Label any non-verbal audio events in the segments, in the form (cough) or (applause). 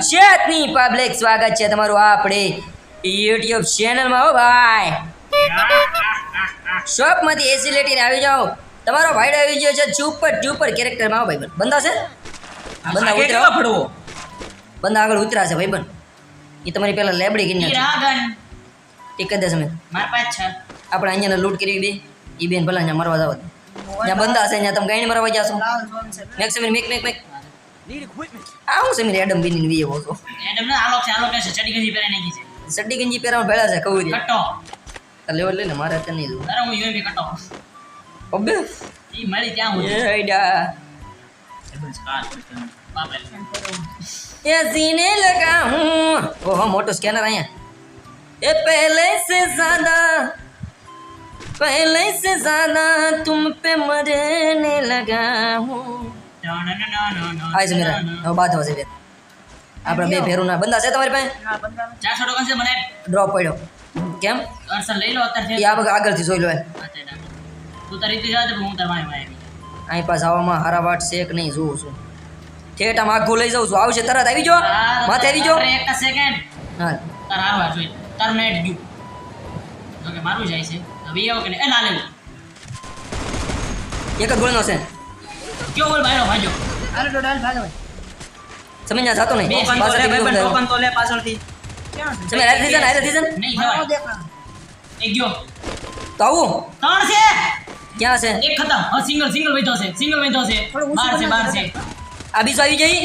ગુજરાતની પબ્લિક સ્વાગત છે તમારું આપણે યુટ્યુબ ચેનલમાં હો ભાઈ. શોપમાંથી એસી લેટીને આવી જાઓ. તમારો ભાઈ આવી ગયો છે ચુપર ચુપર કેરેક્ટરમાં હો ભાઈ બંધા છે? બંધા ઉતરા. ફડવો બંધા આગળ ઉતરા છે ભાઈ એ તમારી પેલા લેબડી રાગન. એક જ સમય માર પાંચ છે. આપણે અહીંયા લૂંટ કરી બે એ બેન ભલા અહીંયા મરવા જાવ. ત્યાં બંધા છે અહીંયા તમે ગાઈને મરવા જાશો. Make Samir make make make આ હું સમીર એડમ બીની વીએ હો તો એડમ ને આલો છે આલો કે છે ચડી ગઈ પહેરાઈ નાખી છે સટ્ટી ગંજી પહેરવા ભેળા છે કહું રે કટ્ટો લેવલ લઈને મારે અત્યારે નહીં જોવું અરે હું યુએમબી કટ્ટો અબે ઈ મળી ત્યાં હું એ આઈડા બાપરે ये सीने लगा हूँ ओहो मोटो स्कैनर आया ये पहले से ज्यादा पहले से ज्यादा तुम पे मरने लगा हूँ છે મેરા હવે બાદ હશે ફેર આપણે બે ફેરું ના બંધા છે તમારી પાસે? ચારસો ટકા છે મને. ડ્રોપ પડ્યો. કેમ? અરસર લઈ લો અત્યારે આ વખત આગળથી જોઈ લો તું તારી રીતે જા હું તારા માય અહીં પાસ આવવામાં હારા વાટ છે કે નહીં જોઉં છું. ઠેઠ આમ આખું લઈ જાઉં છું. આવશે તરત આવી જો માથે આવી જો એક સેકન્ડ હા તાર હારવા જોઈ તાર મેટ ગયું. ઓકે મારું જાય છે. હવે આવો કે એ ના લેવું. એક જ ગોળનો છે. કયો બોલ બાયરો ભાજો સમજ ના થતો નહીં. ટોકન તો લે પાછળથી ભાઈ બીજો ટોકન તો લે પાછળથી. સમજ હારે થઈ જાય ને હારે થઈ નહીં એક ગયો. તો આવું. ત્રણ છે. ક્યાં છે? એક ખતમ. હા સિંગલ સિંગલ વૈધો છે. સિંગલ વૈધો છે. બાર છે બાર છે. આ બીજો આવી જાય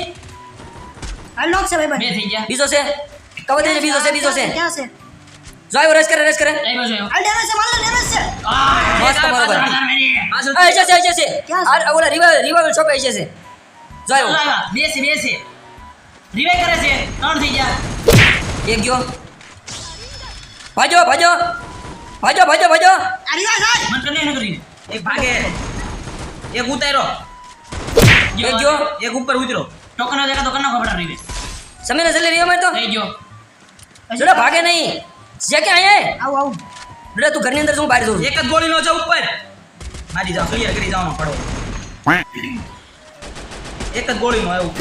બે થઈ ગયા. બીજો છે? કવર છે બીજો છે બીજો છે. ક્યાં છે? જો આવ્યો રસ કરે રસ કરે. આ ડેમેજ છે માલ ડેમેજ છે. આ, મસ્ત એક આ બરોબર. પાછળ તાર મેરી. પાછળ આ જશે આ જશે. આ ઓલા રિવાઇવલ રિવાઇવલ શોપ જશે જો ચાલો આવ્યો આવ્યા. બે છે બે છે. રિવાઇવ કરે છે ત્રણ થઈ ગયા. એક ગયો? ભાજો ભાજો. ભાજો ભાજો ભાજો. આ કરીને કરીને એક ભાગે એક ઉતાર્યો. એક ગયો? એક ઉપર ઉતર્યો. ટોકન દેખા તો કના ખબર રીવે ને જલ્દી રિયો માર તો? થઈ ગયો. જોડા ભાગે નહીં. છે કે અહીંયા આવ આવ. બેટા તું ઘરની અંદર શું બહાર જવું એક જ ગોળીનો છે ઉપર. મારી જાવ ક્લિયર કરી જાવ પડો. એક જ ગોળીનો આવ્યું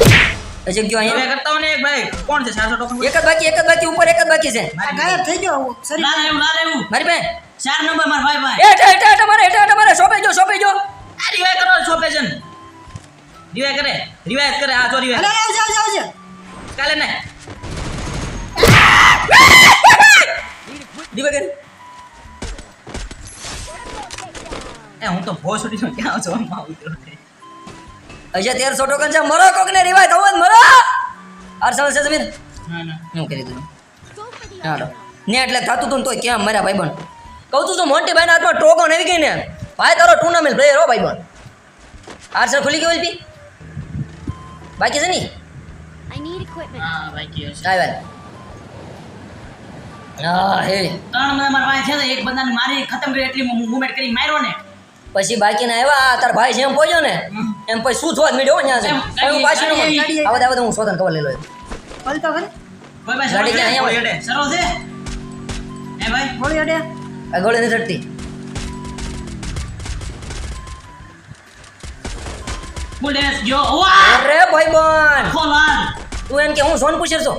પછી ગયો અહીંયા? કરતા હો ને એક ભાઈ. કોણ છે? ચારસો ટોકન એક જ બાકી એક જ બાકી ઉપર એક જ બાકી છે. ગાયબ થઈ ગયો સરી ના આવ્યું ના આવ્યું. મારી પાસે ચાર નંબર માર ભાઈ ભાઈ એટા એટા એટા મારે એટા એટા મારે. સોપે જો સોપે જો આ રિવાય કરો સોપે છે રિવાય કરે. રિવાય કરે. આ જો અરે રિવાય આવજે આવજે આવજે. કાલે ને. દીવા કરી એ હું તો ભોસડી નો ક્યાં છો આમાં ઉતર્યો છે. હજી તેરસો ટોકન છે મરો કોક ને રિવાય થવો મરો અરસલ છે જમીન ના ના હું કરી દઉં ચાલો ને એટલે થતું તું તોય તોય કેમ મારા બન કહું તું તો મોન્ટી ભાઈના હાથમાં ટોકન આવી ગઈ ને ભાઈ તારો ટુર્નામેન્ટ પ્લેયર હો ભાઈબંધ આરસલ ખુલી ગયો એલપી બાકી છે નહીં I need ત્રણ નંબર માર ભાઈ છે ને એક બંદાને મારી ખતમ કરી એટલી મૂવમેન્ટ કરી માર્યો ને. પછી બાકીના આવ્યા તાર ભાઈ જેમ પહોંચ્યો ને એમ પછી શું થવા મળ્યો ત્યાં છે હું પાછી ગાડી, ન ગાડી, આવા દાવા હું શોધન ખબર લઈ લો. પલતો કરી ભાઈ ભાઈ ગાડી ક્યાં અહીંયા? સરો છે? હે ભાઈ? ગોળી અડે. આ ગોળે નથી ચડતી ડેમેજ ગયો વાહ અરે ભાઈ બોન લાલ. તું એમ કે હું સોન પૂછેર છો?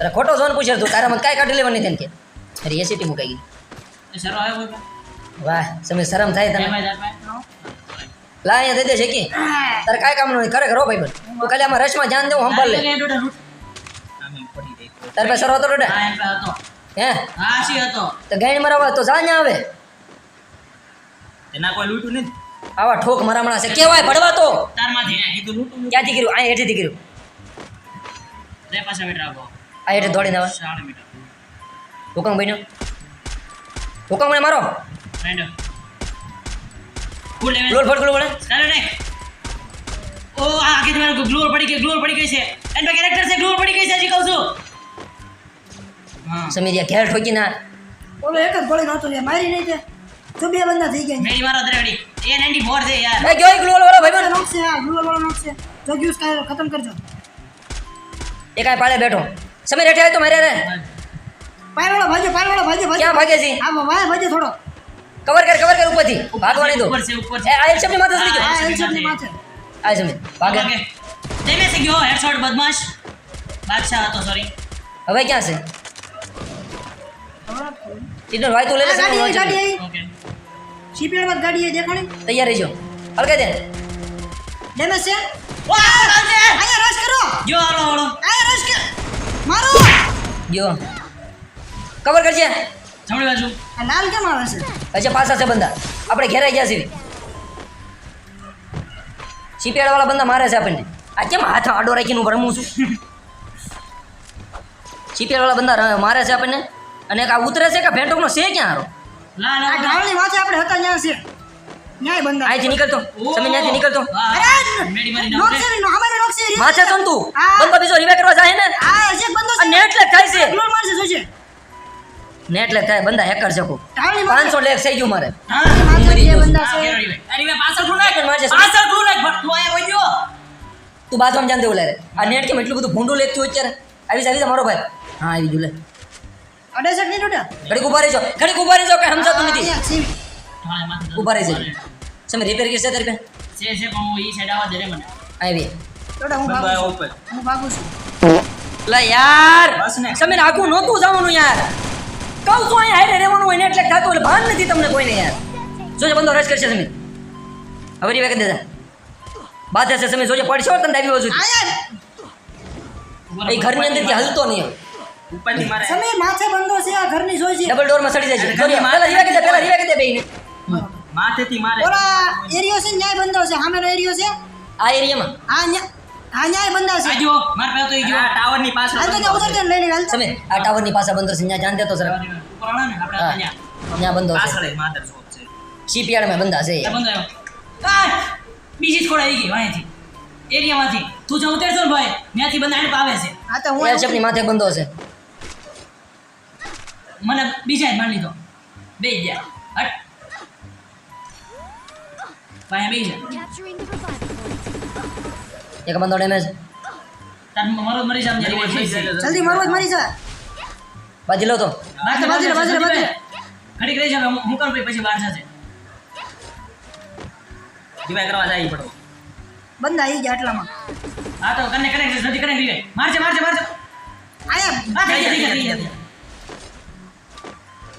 અરે ખોટો સોન પૂછે તું તારામાં કાંઈ કાઢી લેવાની તેમ કે. અરે એ સિટી મુકાઈ ગઈ. વાહ તમે શરમ થાય તમે તાર લા અહીંયા દઈ દે છે કે તારે કાંઈ કામ નહીં ખરેખર હો ભાઈ તું ખાલી આમાં રસમાં ધ્યાન દેવું સંભાળ લે. તારે પાસે સરો તો ડોડે હા હે? સી હતો? તો ગાઈડ મરાવા તો જા આવે. એના કોઈ લૂટું નહીં આવા ઠોક મરામણા છે. કેવાય ભડવા તો. તારમાંથી કીધું લૂટું ક્યાંથી કર્યું આ હેઠેથી કર્યું રે પાછા બેઠા આ એટલે દોડીને આવે. સાડા મીટર. હુકમ બન્યો. હુકમ મને મારો. ગ્લોર ફટ ગ્લોલ પડે ઓ આ આગે તમારે ગ્લોર પડી ગઈ ગ્લોર પડી ગઈ છે. એન્ડ પર કેરેક્ટર છે ગ્લોર પડી ગઈ છે હજી કહું છું. હા. સમીરિયા ઘેર ઠોકી ના ઓલો એક જ ગોળી નહોતો લે મારી નહીં તે. તો બે બંદા થઈ ગયા. મેરી મારો દરેડી એ 94 છે યાર. એ ગયો ગ્લોલ વાળો ભાઈ મને નોક છે હા ગ્લોર વાળો નોકશે જો ગ્યુસ કાય ખતમ કરજો. એ કાંઈ પાડે બેઠો. સમીર હેઠે આવે તો મારે રે. પાય વાળો ભાજો પાય વાળો ભાજો ભાજો ક્યાં ભાગે છે? હા વાય ભાજો થોડો. કવર કર કવર કર ઉપરથી. ભાગવાની દો ઉપર છે ઉપર છે આ એલશેપની માથે ચડી ગયો. આ એલસેટની માથે. આ સમીર ભાગે. ભાગે. ડેમેજ ગયો હેડશોટ બદમાશ. બાદશાહ હતો સોરી હવે ક્યાં છે? ટીટર ભાઈ તો લે લે ગાડી ગાડી ઓકે. સીપીએલ બાદ ગાડી દેખાણી? તૈયાર રહેજો. હલકે દે. ડેમેજ છે? વાહ અહીંયા રશ કરો. જો આલો આલો આયા રશ કર. મારો! જો. કવર કરજે. જમણી બાજુ આ લાલ કેમ આવે છે? અચ્છા પાછા છે બંદા. આપણે ઘેરાઈ ગયા છીએ. સીપીએડ વાળા બંદા મારે છે આપણને. આ કેમ હાથ આડો રાખીને હું રમું છું? સીપીએડ વાળા બંદા મારે છે આપણને? અને એક આ ઉતરે છે કે ફેન્ટોકનો છે ક્યાં હારો? ના આ ના. ઢાળની માથે આપણે હતા ત્યાં છે. ન્યાય બંદા. અહીંથી નીકળતો. તમે ત્યાંથી નીકળતો. અરે મેડી મારી નાખે. છે છે માથે તો ને તું હા. બંદો બીજો રિવે કરવા જાય ને? આ છે બંદો છે. નેટ લેગ થાય છે. ગ્લોર મારશે જોજે. નેટ લેગ થાય બંદા હેકર છે ઢાળની માથે. લેગ થઈ ગયું મારે. હા માથે મરી બે ગયો. બંધા હા, છે રીવે. પાછળ તું નાખ. મારજે. પાછળ તું નાખ. તું આયા વઈ તું બાજુમાં જાન દેવું લે આ નેટ કેમ એટલું બધું ભૂંડું લેતું અત્યારે? આવી જા, મારો ભાઈ. હા આવી જુલે અડે અડેસઠ નહીં ડોડા ઘડી ઊભા રહેજો. ઘડી ઊભા રહેજો કે સમજાતું નથી. છે. હા, ઊભા રહેજે. તમે રિપેર કરશે તારી પે છે છે પણ હું ઈ સાઈડ આવવા દે રે મને. આવી. તોડા હું ભાગું છું. હું ભાગું છું. લે યાર બસ આખું નહોતું જવાનું યાર. કહું છું અહીંયા હારે રહેવાનું હોય ને એટલે થતું એટલે ભાન નથી તમને કોઈને યાર. જોજે બંદો રેસ કરશે હવે રીવે કરી તમે જોજે પડશે તમને તને ડાબી બાજુ એ ઘરની અંદરથી હલતો નહીં. મારે. સમીર માથે બંધો છે આ ઘરની જોઈજે ડબલ ડોરમાં સડી જાય જોજે પેલા રીવે કરી દે પેલા રીવે કરી દે બેયને. માથેથી મારે. ઓલા એરિયો છે ન્યાય બંધો છે. સામેનો એરિયો છે? આ એરિયામાં? આ ન્યા- આ ન્યાય બંધા છે આ માર પાસે તો ઈ જો આ ટાવરની પાછળ હાલ તો બંદો ત્યાં છે. ઉતરજો ને લઈને હાલ સમીર આ ટાવરની પાસે બંદર છે ત્યાં જાન દેતો જરા. ઉપર ને આપણે હા અહીંયા. ત્યાં બંધો છે. પાછળ માધર શોપ છે. શિપયાર્ડમાં બંધા છે આ બંધ આ બીજી સ્કોડ આવી ગઈ વાંયથી એરિયામાંથી. તું જો ઉતરશો ને ભાઈ ત્યાંથી બંધ આને આવે છે. આ તો હું માથે બંધો છે. મને બીજા માની લીધો. બે ગયા. હટ. ભાઈ બે જા. એક બંધો ડેમેજ મરો મરી જાય. જલ્દી મારવો જ મારી જા. બાજી લો તો. બાજુ બાજુ, બાજુ, બાજુ. ઘડીક રહી જાવ હું કરું પછી બહાર જશે. રિવાઇવ કરવા જાય પડો બંધા આવી ગયા આટલામાં. હા તો કને કને જલ્દી કને રીવે મારજે મારજે મારજે. આયા. હા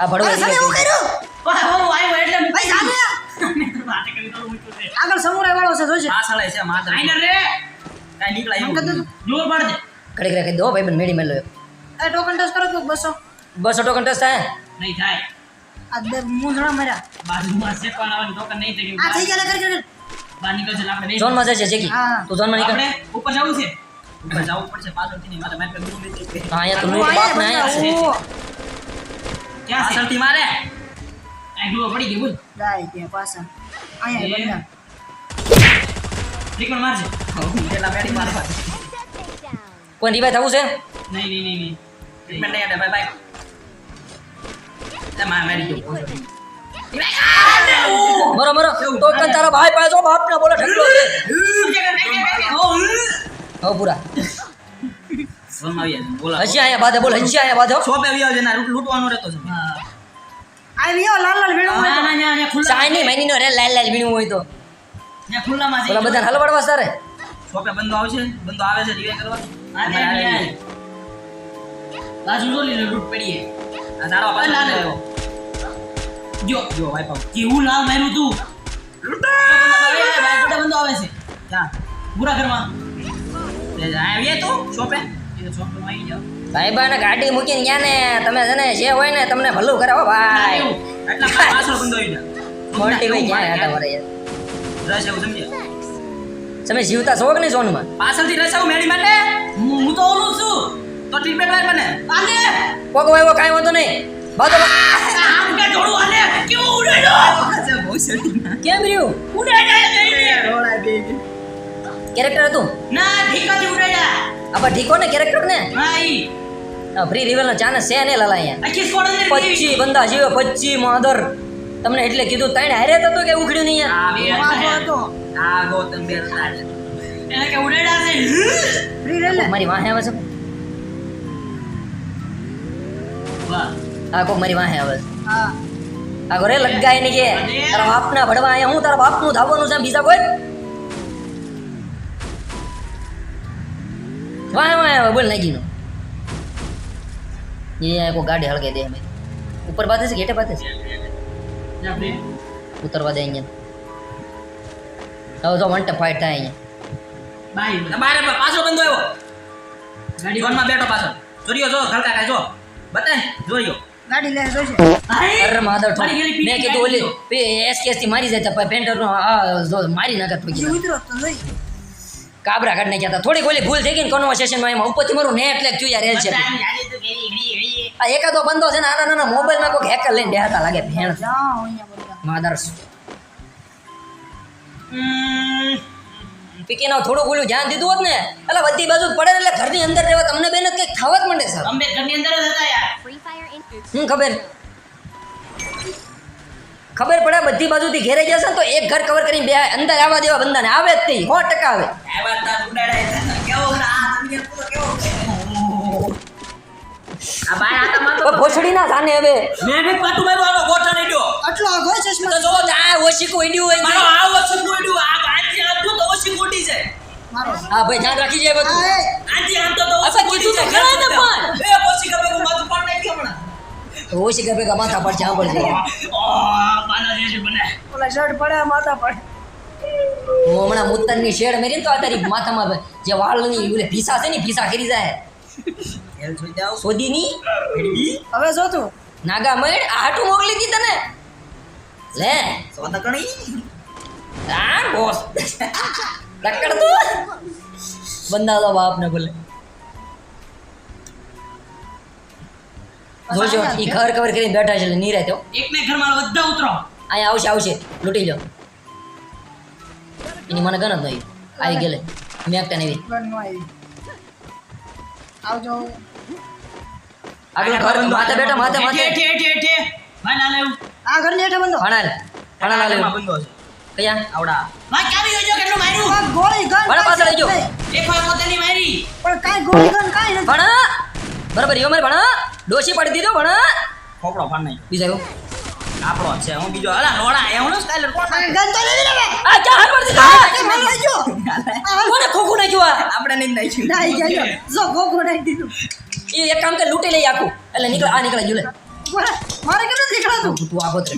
આ ભડો સમીર હું કર્યો? વાહ વાહ આવ્યો એટલે ભાઈ જાને વાતે કરી તો મૂક્યું છે. આગળ સમુરાય વાળો છે જોજે. પાછળ છે માધર આઈને રે. કાંઈ નીકળાય એમ એવું કહેતો નથી. જોર પાડજે ઘડીક રે કહી દો ભાઈ બંધ મેડી મેલો એ ટોકન ટેસ્ટ કરો તો બસો. બસો ટોકન ટેસ્ટ થાય? નહીં થાય. આ બે મૂંઝણા મર્યા. બાજુમાં શેકવાના આવવાની ટોકન નહીં થઈ આ થઈ ગયું ગયા કર કર બહાર નીકળશે એટલે આપણે બે ઝોનમાં જાય છે જેકી. હા. તું ઝોનમાં નીકળ. આપણે ઉપર જવું છે? ઉપર જવું પડશે પાછળથી નહીં મારે મારે પેલું નહીં થઈ હા અહીંયા તો હું લૂંટ બાપ ને આયા અહીંયા. બંધા, છે. ઓ. ક્યાં છે પાછળથી મારે? આ ગ્લો પડી ગઈ બોલ. જાય ત્યાં પાછા. અહીંયા એ. બંધા ત્રિકોણ મારજે. પેલા મેડી મારવા કોઈ રિવાઈ થવું છે? નહીં નહીં નહીં નહીં. ટ્રીટમેન્ટ નહીં બાય બાય એ માં મેડી ગયો. મરો મરો. ટોકન તારા ભાઈ પાસે બાપ ને બોલે ઠંડો છે. હવે પૂરા. આવી હજી આયા બાધે બોલ હજી આયા બાધો શોપે આવી આવજે ના લૂંટવાનો રહેતો છે. હા. આવી ગયો લાલ લાલ ના ના ના ના ખુલ્લા. ચાઈની મહિની રે લાલ લાલ વીણું હોય તો. ના ખુલ્લામાં બોલા બધાને હલવાડવા સારે? શોપે બંધો આવશે બંધો આવે છે રિવાઇવ કરવા. બાજુ જો લીલો લૂંટ પડી આ તારો પાછો ના, લેવો જો જો ભાઈ પાઉ કેવું લાલ માર્યું તું? બાજુડા બંધો આવે છે. ક્યાં પૂરા કરવા તે આવીએ તું શોપે ભાઈ બાને ગાડી મૂકીને ક્યાં ને તમે છે ને જે હોય ને તમને ભલું કરાવો ભાઈ. એટલા પાછળ બંધો આવી જાય મોટી ભાઈ ક્યાં હતા વરે યાર રસ એવું તમે જીવતા છો કે નહીં ઝોનમાં પાછળથી રસ આવું મેડી માટે? હું હું તો ઓલું છું. તો ટ્રીટમેન્ટ વાય મને. આલે કોક વાયવો કાઈ વાંધો નહીં. બાધો આમ કે જોડું આલે કેવું ઉડાડ્યો? બહુ સડી કેમ રહ્યું? ઉડાડ્યા જઈને. રોડા બે કેરેક્ટર હતું? ના ઠીકાથી ઉડાડ્યા. આપા ઠીકો ને કેરેક્ટર ને? હા ઈ. ફ્રી રિવેલનો ચાન્સ છે ને લાલા અહીંયા. પચ્ચી બંદા જીવે પચ્ચી માદર. તમને એટલે કીધું તઈને હારે તો કે ઉખડ્યું નહીં આ હતો. આ ગૌતમ બે એટલે. કે ઉડેડા છે. ફ્રી રે લે. મારી વાહે આવે છે. આ કોક મારી વાહે આવે છે. હા. આ ઘરે લગાય ને કે તારા બાપના ભડવા અહીંયા હું તારા બાપનું ધાવવાનું છે બીજા કોઈ? વાહે વાહે આવે બોલ નાખી નો એ કોઈ ગાડી હળગે દે અમે ઉપર બાતે છે ગેટે બાતે છે. ઉતરવા દે અહીંયા. હવે તો વન ફાઈટ થાય અહીંયા. બાય. તમારે પાછો બંધો આવ્યો. ગાડી વનમાં બેઠો પાછો. જોરિયો જો ખલકા કાય જો. બતાય જોરિયો. ગાડી લે અરે મેં કીધું ઓલી એસકેએસથી મારી જાય તો પેન્ટર નો મારી નાખત પછી ઉતરો તો જોઈ. કાબરા કાઢ નાખ્યા હતા. થોડીક ઓલી ભૂલ થઈ ગઈ ને કન્વર્સેશન એમાં. ઉપરથી મારું નેટ એટલે થયું યાર છે. આ એકાદો બંધો છે ને આના નાના મોબાઈલમાં કોઈ હેકર લઈને બેહતા લાગે ભેણ. માદર. પીકીનો થોડું ઓલું ધ્યાન દીધું હોત ને એટલે બધી બાજુ પડે એટલે ઘરની અંદર રહેવા તમને બેન કંઈક ખાવા જ માંડે સર અમે ઘરની અંદર જ હતા યાર. હું ખબર? ખબર પડે બધી બાજુથી ઘેરે જશે ને તો એક ઘર કવર કરીને બે અંદર આવવા દેવા બંદાને આવે જ નહીં. સો ટકા આવે. આ વાત તાર ઉડાડાય કેવો આ તમે પૂરો કેવો આ બાય આટા મારતો પણ ભોસડી ના હવે. મેં મેં પાટું માર્યું આનો ગોઠણ ઈડ્યો. આટલો આગો ચશ્મા? જો આ ઓછી કોઈ હોય મારો આ વસ્તુ ગોડ્યું આ આજી આમ તો ઓછી ગોડી છે મારો. હા ભાઈ ધ્યાન રાખી જાય બધું. હા, આમ તો અચ્છા, ઓછી છે તો ને પણ. એ પછી ખબર માથું પાડ નાખી હમણાં. તો માથા પર જ્યાં પડશે ઓહ, બાલા ઓલા શર્ટ પડે માથા પર. હું હમણાં મુત્તરની શેડ મેરી તો આ તારી માથામાં જે વાળની ઓલે ભીસા છે ને ભીસા કરી જાય. હેલ જાવ સોદીની હવે જો તું નાગા મળ આ હાટું મોકલી દી તને. લે. સોદકણી આ બોસ. ટક્કર તું. બંદા તો બાપ ને જોજો ઈ ઘર કવર કરીને બેઠા છે એટલે નીરે તો એક ને ઘરમાં બધા ઉતરો. અહીંયા આવશે આવશે. લૂટી લો એની મને ગણ જ નહીં. આવી ગયેલે. મેં એકટા નહીં. નો આવજો. આગળ ઘર માથે બેઠા માથે માથે. ઠે ઠે ઠે. ભાઈ ના લેવું આ ને હેઠે બંધો. ભણાલ ભણાલ આમાં બંધો છે. કયા? આવડા. ભાઈ ક્યાં આવી ગયો કેટલું માર્યું? ગોળી ગન ભણા પાછળ આવી ગયો એક વાર પોતાની મારી. પણ કાઈ ગોળી ગન કાઈ નથી. ભણા બરાબર યો મારે ભણા. ડોશી પડી દીધો ભણા. ખોપડો ફાડ નહીં બીજા એવું આપણો છે હું બીજો. અલા લોડા એ હું સ્ટાઈલર કોણ ગન તો લઈ લે આ કે હાર પડતી દીધો મને લઈ જો કોને ખોખું નાખ્યું આ? આપણે નહીં નાખ્યું. નાઈ ગયો જો ખોખું નાખી દીધું. એ એક કામ કર લૂટી લઈ આખું. એટલે નીકળ આ નીકળે જુલે મારે કેમ કેટલું નીકળાતું? તું તું આગો ત્રે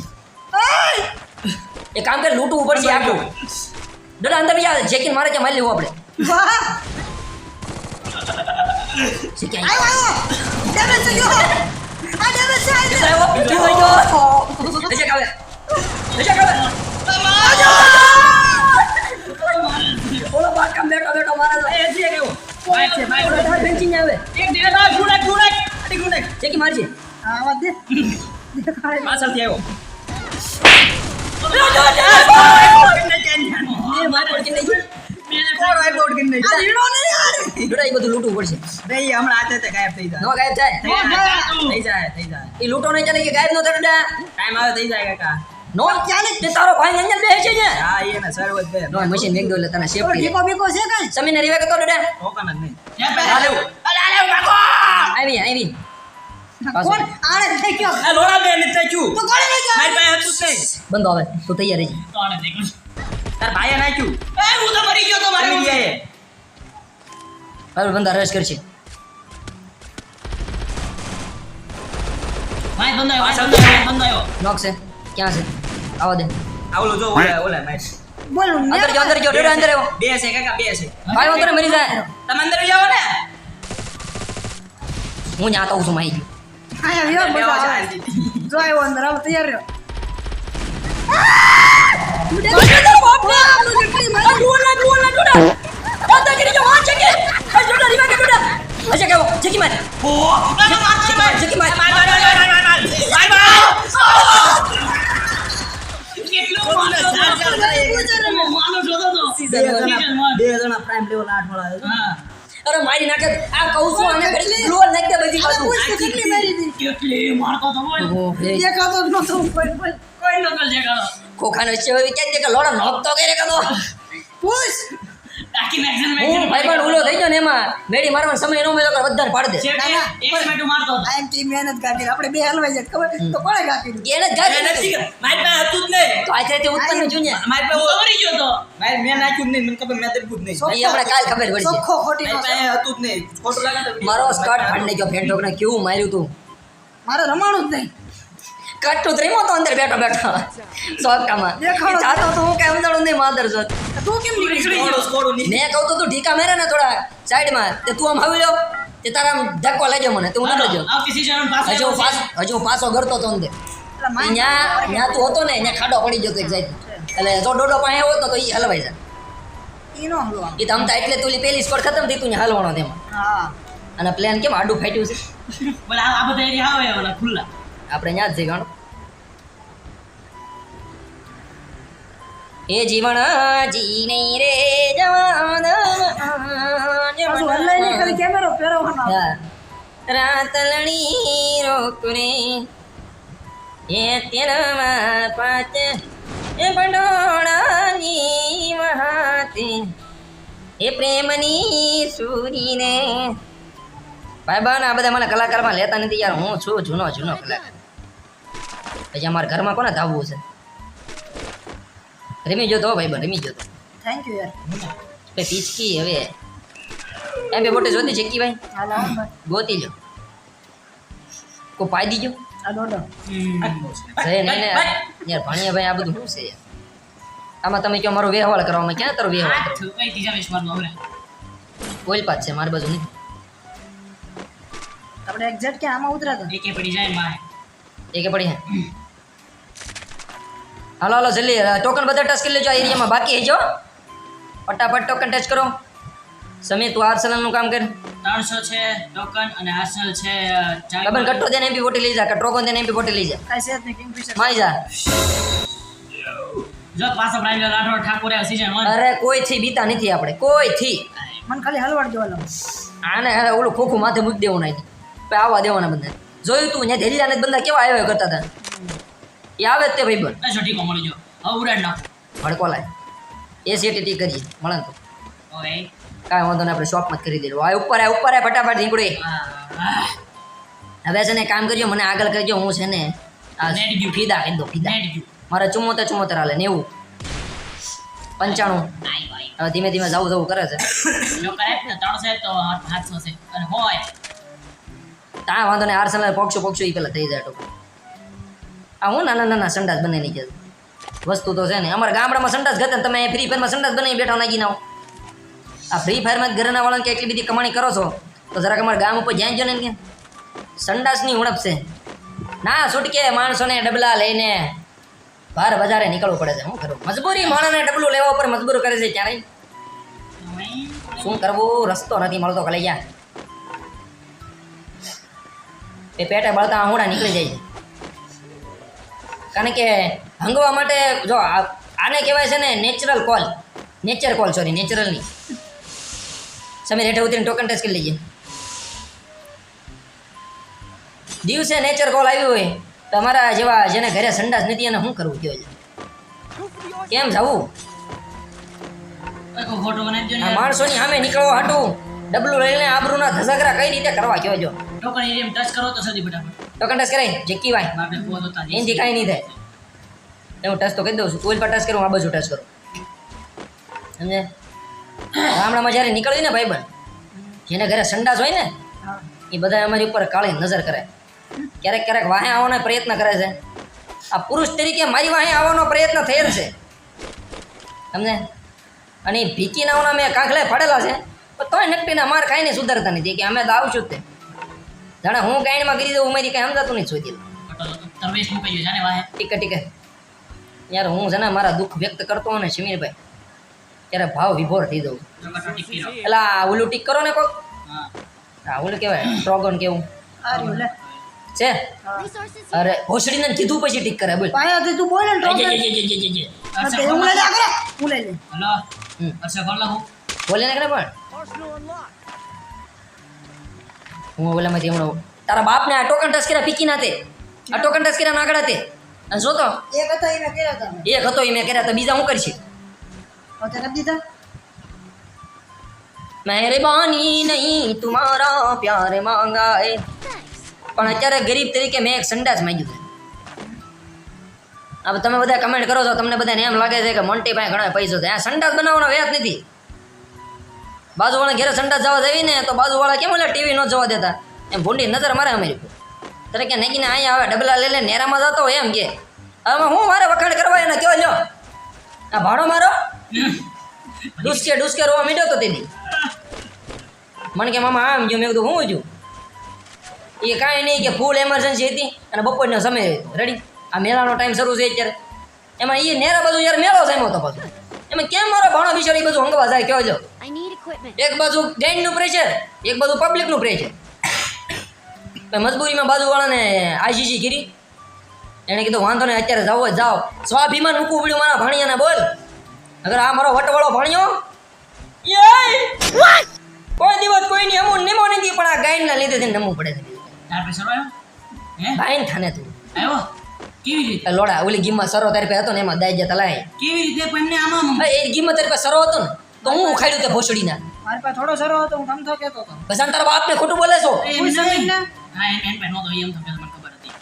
એ એક કામ કર ઉપરથી આખું. દડા અંદર આવે જેકીન મારે કે મારી લેવું આપણે. વાહ! બીજો આવ્યો. નજક આવે નજક આવે ઓલો બાકમ બેઠો બેઠો મારા એ છે કેવો બાય છે બાય ઓલો તાર બેન્ચીને આવે એક ડે ના ગુડક ગુડક અડી ગુડક જેકી મારજે આ આવા દે પાછળથી આવ્યો માર પડકે નહીં લૂંટવું પડશે. નહીં હમણાં આતે તે ગાયબ થઈ જાય. નો ગાયબ થાય. થઈ જાય. થઈ જાય. એ લૂંટો નહીં ચાલે કે ગાયબ નો થાય ટાઈમ આવે થઈ જાય કાકા. નો ચાલે તે તારો ભાઈ અંદર બેસે છે ને. હા એ ને સર્વ બે. નો મશીન મેક દો તને સેફટી બીકો બીકો છે કાંઈ? સમીને રીવે કે તો બેટા ટોકન જ નહીં હાલે આવી આવી કોણ? આને થઈ ગયો. લોડા બે ને તાક્યું તો કોણે લઈ ગયો? મારી પાસે હતું જ બંધો આવે તું તૈયાર તો. તાર ભાઈએ નાખ્યું. એ, હું તો મરી ગયો તો મારે મમ્મી. હવે બંધા રશ કરશે ભાઈ બંદો ભાઈ બંદો બંધાયો નોક છે. ક્યાં છે? આવો દે. આ ઓલું જો ઓલા ઓલા મેચ બોલો અંદર જો અંદર જો ડેડો અંદર આવો બે છે કાકા બે છે. ભાઈ અંદર મરી જાય. તમે અંદર જાઓ ને. હું ન્યા તો છું માઈ આયા વ્યો મજા આવે. જો આવ્યો અંદર આવો તૈયાર રહ્યો. બે જણા પ્રાઇમ લેવલ આઠ વાળા અરે મારી નાખે આ કહું છું અને ગ્લોઅર નાખી દે બધી બાજુ. તો કેટલી મારી દી કેટલી મારતો તો ઓહો, દેખાતો ન ઉપર. કોઈ નકલ દેખાડો ખોખાનો છે હવે કે દેખે લોડા નોખતો કરે કદો પૂછ. હું ભાઈ ઉલો થઈ ગયો ને એમાં મેડી મારવાનો સમય ન મળ્યો બધાને પાડી દે. શેઠે ના, ના. એક મિનિટ મારતો હતો. એમ ટીમ મહેનત કાઢી આપણે બે હલવાઈ જાય ખબર? તો કોણે કાઢી એને જ ગાડી એ નથી દીધી. કે- મારી પાસે હતું જ નહીં. તો આજે તે ઉત્પન્ન જોઈને મારી પાસે હું ગયો તો મારી મેં નાખ્યું જ નહીં. મને ખબર મેં દરબું જ નહીં. ભાઈ આપણે કાલ ખબર પડશે ચોખ્ખો ખોટી પાસે હતું જ નહીં. ખોટું લાગે મારો સ્કર્ટ ફાડી ગયો ફેન્ટોક ને કેવું માર્યું તું? મારે રમાણું જ નહીં. કટ્ટું ત્રીમો તો અંદર બેઠો બેઠો. સોકામાં. ચાતો તો હું કઈ અંદર નહીં માદર છો તું કેમ નીકળી ગયો? મેં કહું તો તું ઢીકા મેરે ને થોડા સાઈડમાં. તે તું આમ આવી લ્યો તે તારા આમ ધક્કો લેજો મને. તું ન લેજો હજુ. પાસ હજુ પાછો ગરતો તો અંદર. ત્યાં ત્યાં તું હતો ને ત્યાં ખાડો પડી જતો એક સાઈડ એટલે જો ડોડો પાસે હોતો તો એ હલવાઈ જાય. ઈ નો હલવાનું એ તમતા એટલે તું પેલી સ્કોર ખતમ થઈ તું ત્યાં હલવાનો તેમાં. હા. અને પ્લેન કેમ આડું ફાટ્યું છે? (laughs) બોલે આ આ બધા એરિયા આવે ઓલા ખુલ્લા. આપણે ત્યાં જ જઈ ગણો એ જીવન જીને રે જવાન કેમેરો રાતલણી રોકરે એ તેરમાં પાચ એ પંડોળાની મહાતે એ પ્રેમની સુરીને. ભાઈ બન આ બધા મને કલાકારમાં લેતા નથી યાર હું છું જૂનો જૂનો કલાકાર. પછી અમારા ઘરમાં કોને ધાવવું છે રમી જોતો હો ભાઈ બન રમી જોતો થેન્ક યુ યાર. ભાઈ પીચકી હવે. એમ બે મોટે જોતી ચેકી ભાઈ? હાલ આવો ને. ભાઈ. ગોતી લો કો પાઈ દીજો આ દોડો જય નહીં ને યાર ભણિયા ભાઈ આ બધું શું છે યાર? આમાં તમે કહો મારો વ્યવહાર કરવામાં ક્યાં તારો વ્યવહાર હાથ કઈ ત્રીજા વિશ્વમાં હવે ઓઇલ પાત છે મારી બાજુ નહીં. આપણે એક્ઝેક્ટ ક્યાં? આમાં ઉતર્યા હતા એકે પડી જાય માય એ કે પડી હે હાલો હાલો જલ્દી. ટોકન બધા ટચ કરી લેજો આ એરિયામાં બાકી હજો જો. ફટાફટ ટોકન ટચ કરો. સમીર તું આર્સેનલનું કામ કર. ત્રણસો છે ટોકન અને આર્સેનલ છે ડબલ કટ્ટો દેને એમપી વોટી લઈ જા કટ્રોકોન દેને એમપી વોટી લઈ જા. કાંઈ માઈ જા. જો પાછો prime Rathod Thakor season one અરે કોઈથી બીતા નથી આપણે. કોઈથી? મને ખાલી હલવાડ દેવાનો આને અરે ઓલું ખોખું માથે મૂકી દેવું નહીં પછી આવવા દેવાના બધા જોયું તું ને ધેરીલાને બંદા કેવા આવ્યા કરતા હતા? આવે જ તે ભાઈ બન જો ઠીકો મળી ગયો હવે ઉડાડ નાખો ભડકો લાય. એ સીટી કરીએ મળે તો. ઓય કાંઈ વાંધો નહીં આપણે શોપમાં જ કરી દેલું આ ઉપર આ ઉપર આ ફટાફટ નીકળે હવે છે ને કામ કરજો મને આગળ કરજો. હું છે ને ફીદા કહી દો ફીદા. મારે ચુમ્મોતેર ચુમ્મોતેર હાલે નેવું. પંચાણું. હવે ધીમે ધીમે જવું જવું કરે છે. જો ને ત્યાં વાંધો નહીં આર્સેનલ પોક્ષો પોક્ષો એ પેલા થઈ જાય ટોકું આ હું નાના નાના સંડાસ બનાવી નહીં વસ્તુ તો છે ને, અમારા ગામડામાં સંડાસ ઘતે તમે ફ્રી ફાયરમાં સંડાસ બનાવી બેઠા નાખી નાઓ આ ફ્રી ફાયરમાં ઘરના વાળાને કેટલી બધી કમાણી કરો છો, તો જરાક અમારા ગામ ઉપર જ્યાં જો ને કે. સંડાસની ઉણપ છે. ના, છૂટકે માણસોને ડબલા લઈને બહાર બજારે નીકળવું પડે છે. શું ખરું મજબૂરી માણસને ડબલું લેવા ઉપર મજબૂર કરે છે ક્યારેય? શું કરવું? રસ્તો નથી મળતો કલૈયા એ પેટે બળતા આહુડા નીકળી જાય છે. કારણ કે હંગવા માટે જો આને કહેવાય છે ને natural call nature call sorry નેચરલની Samir હેઠે ઉતરીને ટોકન ટેસ્ટ કરી લઈએ. દિવસે નેચર કોલ આવ્યું હોય તો અમારા જેવા જેને ઘરે સંડાસ નથી એને શું કરવું કહેવાય? કેમ જવું? માણસોની સામે નીકળવા હાટું. ડબલું લઈને આબરૂના ધસકરા કઈ રીતે કરવા કયો જો ટોકન એરિયમ ટચ કરો તો સદી ફટાફટ. ટોકન ટચ કરાય? જેકી ભાઈ બાપે પોત હતા એનાથી કાંઈ નહીં થાય. એ હું ટચ તો કહી દઉં છું. ઓઇલ પર ટચ કરું આ બાજુ ટચ કરું. સમજે? ગામડામાં જ્યારે નીકળ્યું ને ભાઈબંધ જેને ઘરે સંડાસ હોય ને એ બધા અમારી ઉપર કાળી નજર કરે. ક્યારેક ક્યારેક વાહે આવવાનો પ્રયત્ન કરે છે. આ પુરુષ તરીકે મારી વાહે આવવાનો પ્રયત્ન થયેલ છે. સમજે? અને ભીકી નાવના મેં કાંખલે ફાડેલા છે. પણ તોય નકટીના અમારે કાંઈ નહીં સુધારતા નથી. કે અમે તો આવશું તે. જાણે હું ગાઈડમાં કરી દઉં મારી કાંઈ સમજાતું નહીં શોધી જાને વાહે. ટીકે ટીકે. યાર હું છે ને મારા દુઃખ વ્યક્ત કરતો હોઉં ને શમીરભાઈ ત્યારે ભાવ વિભોર થઈ દઉં એટલે આ ઓલું ટીક કરો ને કોક. હા. ઓલું કહેવાય ટ્રોગન કેવું. આ રહ્યું લે છે અરે ભોસડીને કીધું પછી ટીક કરે બોલ. પાયા તું બોલ ને જય, જે જે જે જે જે. હું લઈ લે આગળ. હું લઈ લે. હેલો. અચ્છા બોલ લખું બોલે ને કરે પણ. હું ઓલામાંથી હમણાં તારા બાપને આ ટોકન ટસ્કીરા પીકી નાતે આ ટોકન ટસ્કીરા ના નાગડા તે. અને જો તો એક હતો એ મેં કર્યા હતા એક હતો એ મેં કર્યા તો બીજા હું કરશે? દીધા? મહેરબાની નહીં તુમારા પ્યાર એ પણ અત્યારે ગરીબ તરીકે મેં એક સંડાસ માંગ્યું હવે તમે બધા કમેન્ટ કરો છો તમને બધાને એમ લાગે છે કે મોન્ટી પાસે ઘણા પૈસો છે. આ સંડાસ બનાવવાનો વ્યાજ નથી. બાજુવાળા ઘેરે સંડા જવા દેવી ને તો બાજુવાળા કેમ એટલે ટીવી ન જવા દેતા? એમ ભૂંડી નજર મારે અમારી ત્યારે કે નાખીને અહીંયા આવે, ડબલા લઈ લે નેરામાં જતો હોય એમ કે. હવે હું મારે વખાણ કરવા એને કયો લ્યો? આ ભાડો મારો? ડુસકે ડુસકે રોવા મીડ્યો તો તેની. મને કે મામા આમ જો મેં કીધું, હું છું એ કાંઈ નહીં કે ફૂલ એમરજન્સી હતી અને બપોરનો સમય રેડી. આ મેળાનો ટાઈમ શરૂ છે અત્યારે. એમાં એ નેરા બાજુ યાર મેળો જમ્યો હતો પાછો. એમાં કેમ મારો ભાણો બિચારો એ બધું હંગવા જાય, કયો એક બાજુ ગેન્ડનું પ્રેશર એક બાજુ પબ્લિકનું પ્રેશર મજબૂરીમાં બાજુવાળાને આઈસીસી ગીરી એણે કીધું વાંધો નહીં અત્યારે જાવ જ જાઓ. સ્વાભિમાન મૂકવું પડ્યું મારા ભાણિયાને બોલ. અગર આ મારો વટવાળો ભાણિયો કોઈ દિવસ કોઈની અમુક નિમો નથી પણ આ ગાયનના લીધે થઈને નમવું પડે છે. ગાયન થાને તું. આવ્યો? કેવી રીતે? લોડા ઓલી ગીમમાં સરો તારી પાસે હતો ને એમાં દાઈ જતા લાય. કેવી રીતે? પણ આમાં એ ગીમમાં તારી પાસે સરો હતો ને. તો હું ઉખાડ્યું તે ભોસડીના? મારી પાસે થોડો સરો હતો હું ગમતો કહેતો હતો. પછી તારા બાપને ખોટું બોલે છો? પૂછો નહીં. એને. હા એમ એમ પહેલો તો એમ તો મને ખબર હતી.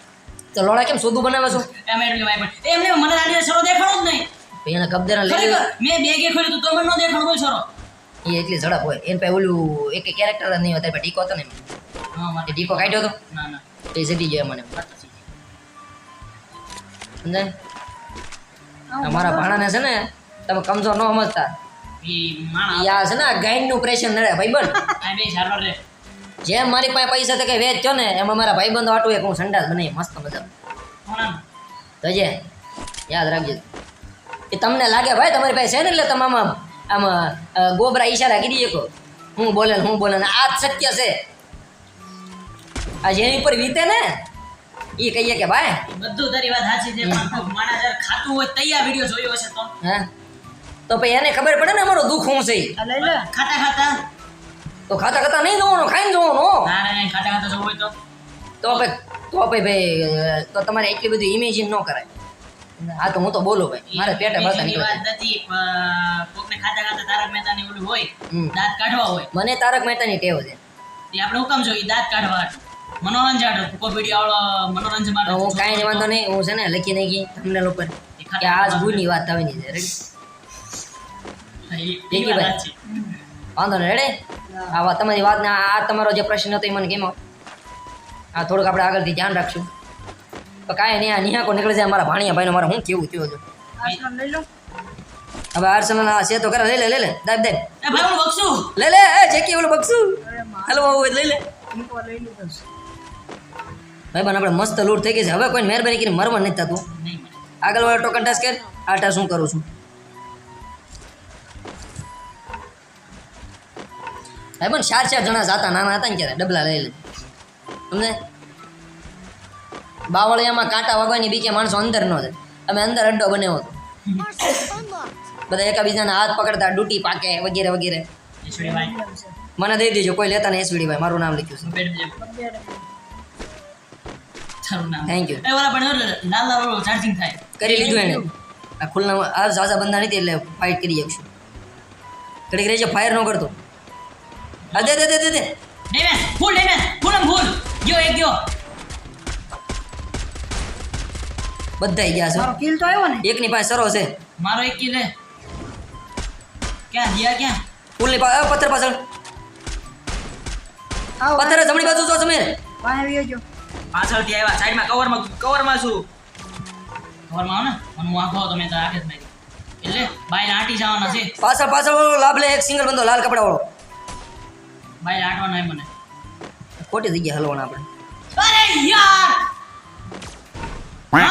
તો લોડા કેમ સોદું બનાવે છો? એમ એટલે ભાઈ પણ એમને મને આડી સરો દેખાડો જ નહીં. પછી કબદેરા લઈ મેં બેગે ખોલ્યું તો મને ન દેખાડો કોઈ સરો એ એટલી ઝડપ હોય. એમ પાસે ઓલું એક કેરેક્ટર નહીં હતા ટીકો હતો ને હા મારે ડીકો કાઢ્યો હતો? ના ના. તે સીધી ગયો મને. સમજાય? અમારા ભાણાને છે ને તમે કમજોર ન સમજતા. આ છે ને આ ગાઈડનું પ્રેશર નડે. ભાઈબંધ (laughs) જેમ મારી પાસે પૈસા તો કે વેચ છો ને એમાં મારા ભાઈબંધો આટું એક હું સંડાસ બનાવી મસ્ત મજા તજે યાદ રાખજો. એ તમને લાગે ભાઈ તમારી પાસે છે ને એટલે તમે આમ આમ ગોબરા ઈશારા કરી શકો. હું બોલે હું બોલે ને આ જ શક્ય છે. આ જેની ઉપર વીતે ને એ કહીએ કે ભાઈ. બધું તારી વાત સાચી છે પણ માણસ ખાતું હોય તૈયાર વીડિયો જોયો હશે તો. હે? તો પછી એને ખબર પડે ને અમારો દુઃખ શું છે. આ ખાતા ખાતા. તો ખાતા ખાતા નહીં જોવાનું ખાઈને જોવાનું ખાતા ખાતા જવું હોય તો. તો ભાઈ તો ભાઈ ભાઈ તો તમારે એટલી બધી ઇમેજિન ન કરાય. હા તો હું તો બોલું ભાઈ મારે પેટે બીજી વાત નથી કોકને ખાતા ખાતા તારક મહેતાની ઓલું હોય દાંત કાઢવા હોય. મને તારક મહેતાની ટેવ છે. એ આપણે હુકમ કામ જોઈએ દાંત કાઢવા. મનોરંજન હાટુ. કોઈ વીડિયો આવડો મનોરંજન માટે હું કાંઈ વાંધો નહીં હું છે ને લખી નાખી તમને લોકો કે આજ ભૂલની વાત થવાની છે વાંધો નહીં રેડે આ વાત તમારી વાત આ તમારો જે પ્રશ્ન હતો એ મને કેમ આ થોડુંક આપણે આગળથી ધ્યાન રાખશું. તો કાંઈ નહીં આ નિહાકો નીકળે છે અમારા ભાણિયા ભાઈનો. મારે હું કેવું થયું હતું? લો. હવે આર્સેનલ આ છે તો કરે. લઈ લે લઈ લે દાબ દે એ ભાઈ હું બક્ષુ લે લે એ જેકી ઓલું બક્ષુ હલવા હોય લઈ લે. ભાઈ બન આપણે મસ્ત લૂટ થઈ ગઈ છે. હવે કોઈ મહેરબાની કરીને મરવા નથી થતું. નહીં મને આગળ વાળો ટોકન ટાસ્ક કર. આ ટાસ્ક હું કરું છું? ભાઈ પણ ચાર ચાર જણા જતા નાના હતા ને ક્યારે? ડબલા લઈ લે. સમજે? બાવળિયામાં કાંટા વાગવાની બીકે માણસો અંદર ન જાય. અમે અંદર અડ્ડો બન્યો હતો. બધા એકાબીજાના હાથ પકડતા ડૂટી પાકે વગેરે વગેરે. મને દઈ દેજો કોઈ લેતા નહીં એસવીડી ભાઈ મારું નામ લખ્યું છે. Thank you. એ વાળા પણ લાલ લાલ ચાર્જિંગ થાય. કરી લીધું એને. આ ખુલ્લા આ ઝાઝા બંધા નથી એટલે ફાઇટ કરી શકશું. ઘડીક રહેજે ફાયર ન કરતો. હા દે દે દે દે ડેમેજ ફૂલ ડેમેજ ફૂલ એમ ફૂલ ગયો એક ગયો. બધાય ગયા મારો છે કિલ તો આવ્યો ને? એકની પાસે સરો છે. મારો એક કિલ હે ક્યાં ગયા ક્યાં? ફૂલની પાસે પથ્થર પાછળ. આવો. પથ્થર જમણી બાજુ જો સમીર પાસે આવી ગયો. પાછળથી આવ્યા. સાઈડમાં કવરમાં કવરમાં છું. કવરમાં આવો ને. મને હું આખો તમે તો આખે જ મારી. એટલે બાય આંટી જવાના છે. પાછળ પાછળ લાભ લે એક સિંગલ બંધો લાલ કપડા વાળો બાઈને આટો એમ મને. ખોટી જગ્યા હલવાના આપણે. અરે યાર! હાય!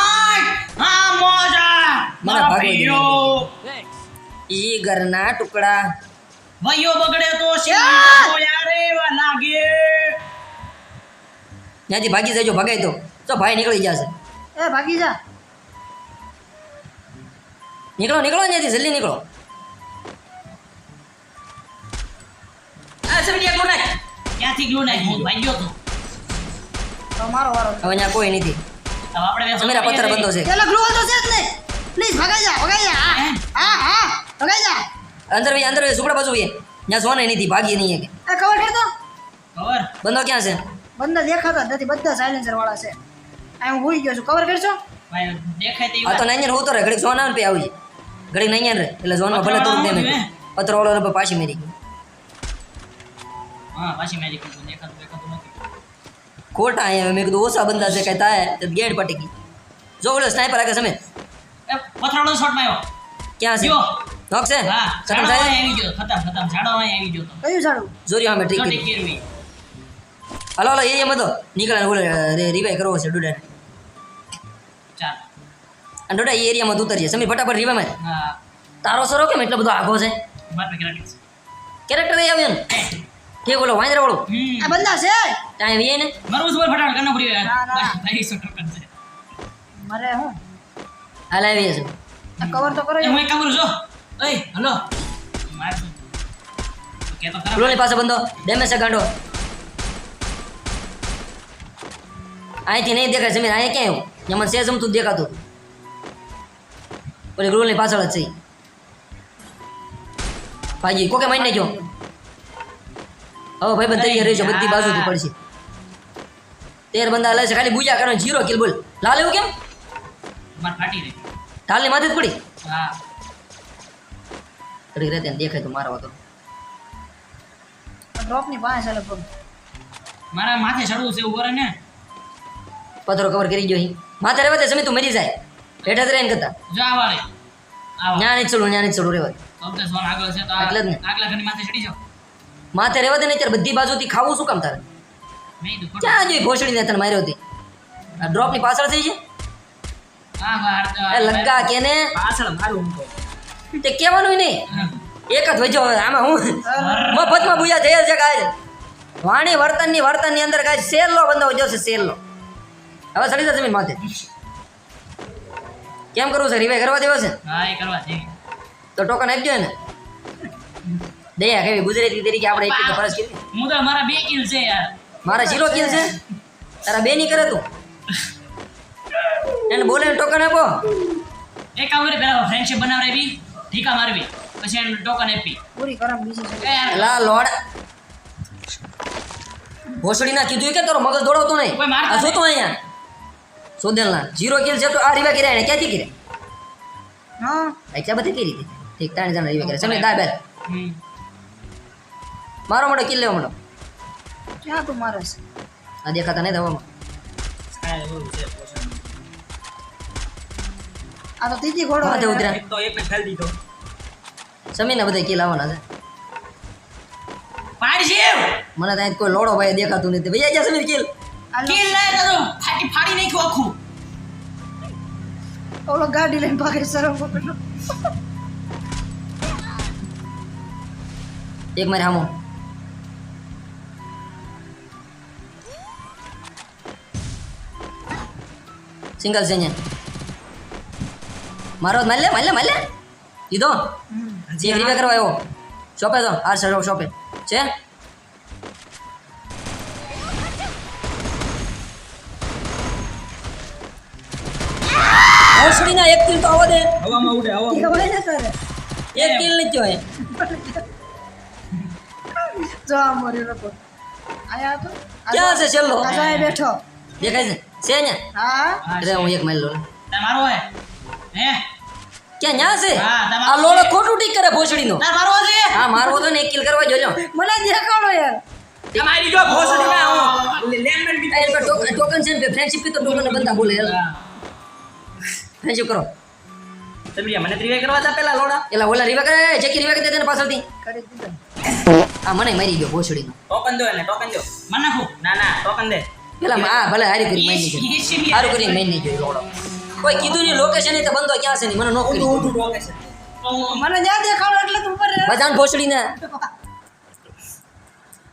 હા મોજા! મારા ભાઈઓ! ઈ ઘરના ટુકડા. ભાઈઓ બગડે તો યારે લાગે. ત્યાંથી ભાગી જજો ભગાઈ તો. તો ભાઈ નીકળી જશે. એ ભાગી જા. નીકળો નીકળો ત્યાંથી જલ્દી નીકળો. આ સબડિયા ગ્લુ નાખ ક્યાંથી ગ્લુ નાખ હું ભાગ્યો તો. તો મારો વારો હવે ત્યાં કોઈ નથી. હવે આપણે સમીરા પથ્થર બંધો છે. પેલો ગ્લુ તો છે જ નહીં પ્લીઝ ભગાઈ જા ભગાઈ જા. હા હા હા ભગાઈ જા. અંદર ભાઈ અંદર સુકડા બાજુ ભાઈ ત્યાં સોને નથી ભાગી નહીં કે એ કવર કરતો કવર બંધો ક્યાં છે? બંદા દેખાતા નથી બધા સાયલેન્સર વાળા છે. આ હું ભૂલી ગયો છું. કવર કરશો? ભાઈ દેખાય તે આ તો હોતો રહે ઘડીક સોના આવે ને પછી આવી. ઘડીક નાઈન રહે એટલે ઝોનમાં ભલે તો દે વાળો ને પાછી મેરી. ગયું હા પાછી મેરી કીધું દેખાતું દેખાતું નથી. ખોટા અહીંયા મેં કીધું ઓછા બંદા છે કહેતા હે તો ગેડ પટી ગઈ. જો ઓલો સ્નાઈપર આગળ સમે. એ પથરાળો શોટ માર્યો ક્યાં છે? જો. નોક છે? હા ખતમ થાય? આવી ગયો ખતમ ખતમ ઝાડો અહીં આવી ગયો તો. કયું સાડું જોરી અમે ઠીક કરી. હલો હલો એ એમ હાલો એરિયામાં તો નીકળે ઓલે રિવાઈ કરવો છે ડુડા. ચાલ. અને ડુડા એ એરિયામાં તું ઉતરીએ. સમીર ફટાફટ રિવામાં માં તારો સરો કેમ એટલો બધો આગો છે? કેરેક્ટર એ આવ્યો ને કે બોલો વાંદરા વાળો. આ બંદા છે? ત્યાં વીએ ને? મારું સુપર ફટાફટ કરના પૂરી ના, ના. ભાઈ સો ટોકન છે. મરે હું. હાલ આવીએ છે. આ કવર તો કરો હું એક કામ કરું જો ઓય હલો. માર કે તો ખરા. ફ્લોની પાસે બંધો ડેમેજ છે ગાંડો. અહીંથી નહીં દેખાય જમીન. અહીંયા ક્યાં આવ્યું એમાં સેજ જમતું દેખાતું. ઓલી ગ્રુલની પાછળ જ છે. ભાજી કોકે મારી નાખ્યો? હવે ભાઈ બંધ તૈયાર રહેજો બધી બાજુથી પડશે. તેર બંદા લે છે ખાલી બુજા કરો જીરો કિલ બોલ. લાલ એવું કેમ? માર ફાટી રહી ઢાલની માથે જ પડી? હા. રહેતે ને દેખાય તો મારવા તો. ડ્રોપની પાસે ચાલે પગ મારા માથે ચડવું છે ઉપર ને? પથ્થરો કવર કરી ગયો અહીં. માથે રહેવા દે સમય તું મરી જાય. હેઠા જ રહીને કરતા. જો રે આવા. નહીં ચડું ન્યા નહીં ચડું રહેવા દે. ઓકે સોન આગળ છે તો એટલે જ ને. આગલા ઘરની માથે ચડી જાઓ. માથે રહેવા દે ને ત્યારે બધી બાજુથી ખાવું શું કામ તારે. ક્યાં જોઈ ભોસડીને તને માર્યો હતી આ ડ્રોપની પાછળ થઈ છે? એ લગ્ગા કે ને પાછળ મારું તે. કહેવાનું નહીં. એક જ વજો હવે આમાં હું? મફતમાં બુજા થયેલ છે કાંઈ વાણી વર્તનની વર્તનની અંદર કાંઈ સેલો બંધો વજો છે શેરલો. હવે સડી જશે જમીન માથે. કેમ કરવું છે રિવાય કરવા દેવો છે? હા એ કરવા જઈએ તો ટોકન આપજો ને દયા કેવી ગુજરાતી તરીકે આપણે એટલી તો ફરજ કરી. હું તો મારા બે કિલ છે યાર. મારા જીરો કિલ છે? તારા બે ની કરે તું. એને બોલે ટોકન આપો. એક કામ કરી પેલા ફ્રેન્ડશિપ બનાવડાવી ઠીકા મારવી પછી એને ટોકન આપી. પૂરી કરમ બીજી છે. લા લોડ. ભોસડી ના કીધું કે તારો મગજ દોડાવતો નહીં. આ શું તો અહીંયા? સોદેલ ના જીરો કિલ છે તો આ રીવા કર્યા એને ક્યાંથી કર્યા? હા. પૈસા બધી કઈ રીતે ઠીક તાણે જાણે રીવા કર્યા. સમય દા બેલ. હમ. મારો મોટો કિલ લેવો મોટો ક્યાં તું મારસ આ દેખાતા નહીં છે પોષણ. આ તો ત્રીજી ઘોડો માથે છે. ઉતર્યા. તો એક ને ખાલી દીધો. સમીને બધા કિલ આવવાના છે. પાડ શિવ મને ત્યાં કોઈ લોડો ભાઈ દેખાતું નથી. ભૈયા આજે સમીર કિલ કિલ લાય તો તું ફાટી ફાડી નાખ્યો આખું. ઓલો ગાડી લઈને ભાગે સરમ પકડો એક મારે હામો. સિંગલ છે અહીંયા મારો માલ લે માલ લે માલ લે લીધો એક રીવે કરવા આવ્યો શોપે તો આ સર શોપે છે ઓસડીના એક કિલ તો આવો દે હવામાં ઉડે હવામાં કહેવાય ના તારે એક કિલ નહીં થયો જો આ મર્યો લોકો આયા તો ક્યાં છે છેલ્લો આ જો બેઠો દેખાય છે છે ને હા અરે હું એક મારી લો તમારો હે હે ક્યાં ન્યા છે આ લોડો. ખોટું ટીક કરે ભોસડીનો તાર મારો છે હા મારવો તો ને એક કિલ કરવા જોજો મને દેખાડો યાર તમારી જો ભોસડીમાં હું લેમન બી ટોકન ટોકન છે ને ફ્રેન્ડશિપ તો ટોકન બનતા બોલે યાર ફ્રેન્ડશિપ કરો તમે મને ત્રિવાય કરવા તા પેલા લોડા એલા ઓલા રીવા કરે જે કરી દે ને પાછળથી કરી દીધો આ મને મારી ગયો ભોસડીનો ટોકન દો એને ટોકન દો મને નાખું ના ના ટોકન દે પેલા હા ભલે હારી કરી. ઈ શી- કરીને મારી જોઈ લોડો કોઈ કીધું નહીં લોકેશન એ તો બંધો ક્યાં છે નહીં મને નો કરી ઊંધું ટોકે છે તો- મને જ્યાં દેખાડો એટલે તું ઉપર. બધાને ભોસડીને.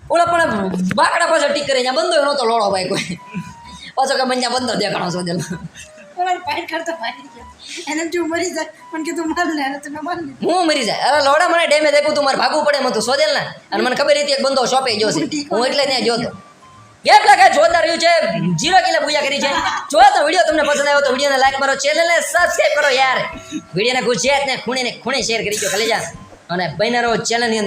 ઓલા પણ બાકડા પાછળ ટીક કરે ત્યાં બંધો નહોતો લોડો ભાઈ કોઈ. પાછો કે મને બંધો દેખાડો છો દિલ મારી ગયા. એને જો મરી જાય મને કીધું માર લે અને તમે માર લે. હું મરી જાય? અરે લોડા મને ડેમેજ આપ્યું તું મારે ભાગવું પડે મને તું સોદેલ ને અને મને ખબર હતી એક બંધો શોપે ગયો છે. હું એટલે ત્યાં જોતો ગેમ લાગે? જોરદાર રહ્યું છે. જીરો કિલો પૂજા કરી છે. જો તો વીડિયો તમને પસંદ આવ્યો તો વિડીયોને લાઈક કરો ચેનલને સબસ્ક્રાઈબ કરો યાર. ગુજરાત ને ખૂણે ને ખૂણે શેર કરી દો કલેજા અને બહેનરો ચેનલની અંદર.